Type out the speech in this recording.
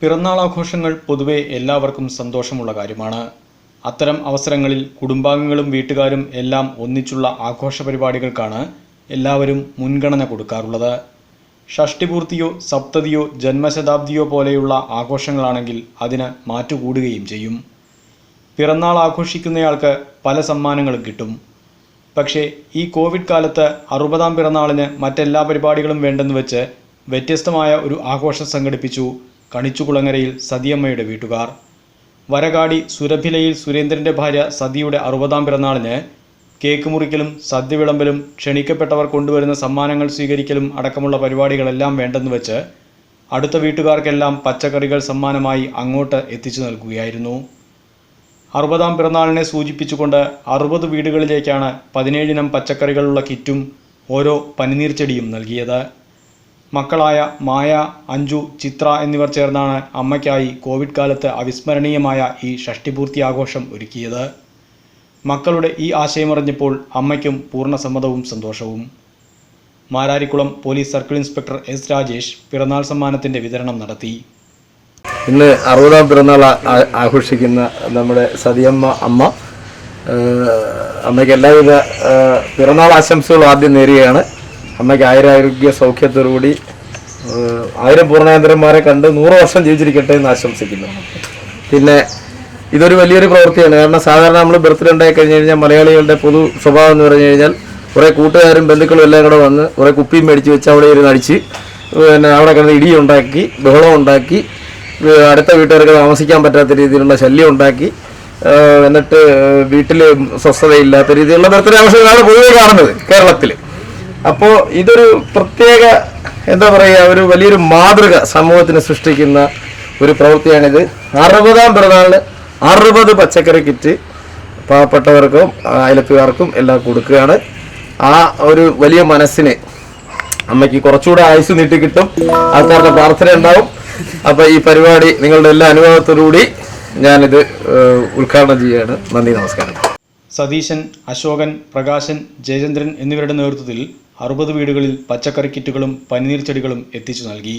പിറന്നാൾ ആഘോഷങ്ങൾ പൊതുവെ എല്ലാവർക്കും സന്തോഷമുള്ള കാര്യമാണ്. അത്തരം അവസരങ്ങളിൽ കുടുംബാംഗങ്ങളും വീട്ടുകാരും എല്ലാം ഒന്നിച്ചുള്ള ആഘോഷ പരിപാടികൾക്കാണ് എല്ലാവരും മുൻഗണന കൊടുക്കാറുള്ളത്. ഷഷ്ടിപൂർത്തിയോ സപ്തതിയോ ജന്മശതാബ്ദിയോ പോലെയുള്ള ആഘോഷങ്ങളാണെങ്കിൽ അതിന് മാറ്റുകൂടുകയും ചെയ്യും. പിറന്നാൾ ആഘോഷിക്കുന്നയാൾക്ക് പല സമ്മാനങ്ങളും കിട്ടും. പക്ഷേ ഈ കോവിഡ് കാലത്ത് അറുപതാം പിറന്നാളിന് മറ്റെല്ലാ പരിപാടികളും വേണ്ടെന്ന് വെച്ച് വ്യത്യസ്തമായ ഒരു ആഘോഷം സംഘടിപ്പിച്ചു. കണിച്ചുകുളങ്ങരയിൽ സതിയമ്മയുടെ വീട്ടുകാർ. വരകാടി സുരഭിലയിൽ സുരേന്ദ്രന്റെ ഭാര്യ സതിയുടെ അറുപതാം പിറന്നാളിന് കേക്ക് മുറിക്കലും സദ്യ വിളമ്പലും ക്ഷണിക്കപ്പെട്ടവർ കൊണ്ടുവരുന്ന സമ്മാനങ്ങൾ സ്വീകരിക്കലും അടക്കമുള്ള പരിപാടികളെല്ലാം വേണ്ടെന്ന് വെച്ച് അടുത്ത വീട്ടുകാർക്കെല്ലാം പച്ചക്കറികൾ സമ്മാനമായി അങ്ങോട്ട് എത്തിച്ചു നൽകുകയായിരുന്നു. അറുപതാം പിറന്നാളിനെ സൂചിപ്പിച്ചുകൊണ്ട് അറുപത് വീടുകളിലേക്കാണ് പതിനേഴിനം പച്ചക്കറികളുള്ള കിറ്റും ഓരോ പനിനീർച്ചെടിയും നൽകിയത്. മക്കളായ മായ അഞ്ജു ചിത്ര എന്നിവർ ചേർന്നാണ് അമ്മയ്ക്കായി കോവിഡ് കാലത്ത് അവിസ്മരണീയമായ ഈ ഷഷ്ടിപൂർത്തി ആഘോഷം ഒരുക്കിയത്. മക്കളുടെ ഈ ആശയമറിഞ്ഞപ്പോൾ അമ്മയ്ക്കും പൂർണ സമ്മതവും സന്തോഷവും. Mararikulam police circle inspector S Rajesh പിറന്നാൾ സമ്മാനത്തിന്റെ വിതരണം നടത്തി. ഇന്ന് അറുപതാം പിറന്നാൾ ആഘോഷിക്കുന്ന നമ്മുടെ സതിയമ്മ അമ്മ അമ്മയ്ക്ക് എല്ലാവിധ പിറന്നാൾ ആശംസകളും ആദ്യം നേരുകയാണ്. അമ്മയ്ക്ക് ആയുരാരോഗ്യ സൗഖ്യത്തോടുകൂടി ആയിരം പൂർണാന്തരന്മാരെ കണ്ട് നൂറ് വർഷം ജീവിച്ചിരിക്കട്ടെ എന്ന് ആശംസിക്കുന്നു. പിന്നെ ഇതൊരു വലിയൊരു പ്രവൃത്തിയാണ്. കാരണം സാധാരണ നമ്മൾ ബർത്ത്ഡേ ഉണ്ടായി കഴിഞ്ഞ് കഴിഞ്ഞാൽ മലയാളികളുടെ പൊതു സ്വഭാവം എന്ന് പറഞ്ഞു കഴിഞ്ഞാൽ കുറേ കൂട്ടുകാരും ബന്ധുക്കളും എല്ലാം കൂടെ വന്ന് കുറേ കുപ്പിയും മേടിച്ച് വെച്ച് അവിടെ ഇരുന്ന് അടിച്ച് പിന്നെ അവിടെ കിടന്ന് ഇടി ഉണ്ടാക്കി ബഹളം ഉണ്ടാക്കി അടുത്ത വീട്ടുകാർക്ക് താമസിക്കാൻ പറ്റാത്ത രീതിയിലുള്ള ശല്യം ഉണ്ടാക്കി എന്നിട്ട് വീട്ടിൽ സ്വസ്ഥതയില്ലാത്ത രീതിയിലുള്ള ബർത്ത്ഡേ ആഘോഷങ്ങളാണ് പൊതുവെ കാണുന്നത് കേരളത്തിൽ അപ്പോൾ ഇതൊരു പ്രത്യേക എന്താ പറയുക ഒരു വലിയൊരു മാതൃക സമൂഹത്തിന് സൃഷ്ടിക്കുന്ന ഒരു പ്രവൃത്തിയാണിത്. അറുപതാം പിറന്നാളിന് അറുപത് പച്ചക്കറി കിറ്റ് പാവപ്പെട്ടവർക്കും അയലത്തുകാർക്കും എല്ലാം കൊടുക്കുകയാണ്. ആ ഒരു വലിയ മനസ്സിന് അമ്മയ്ക്ക് കുറച്ചുകൂടെ ആയുസ് നീട്ടി കിട്ടും. ആൾക്കാരുടെ പ്രാർത്ഥന ഉണ്ടാവും. അപ്പൊ ഈ പരിപാടി നിങ്ങളുടെ എല്ലാ അനുഭവത്തോടുകൂടി ഞാനിത് ഉദ്ഘാടനം ചെയ്യുകയാണ്. നന്ദി നമസ്കാരം. സതീശൻ അശോകൻ പ്രകാശൻ ജയചന്ദ്രൻ എന്നിവരുടെ നേതൃത്വത്തിൽ അറുപത് വീടുകളിൽ പച്ചക്കറി കിറ്റുകളും പനിനീർ ചെടികളും എത്തിച്ചു നൽകി.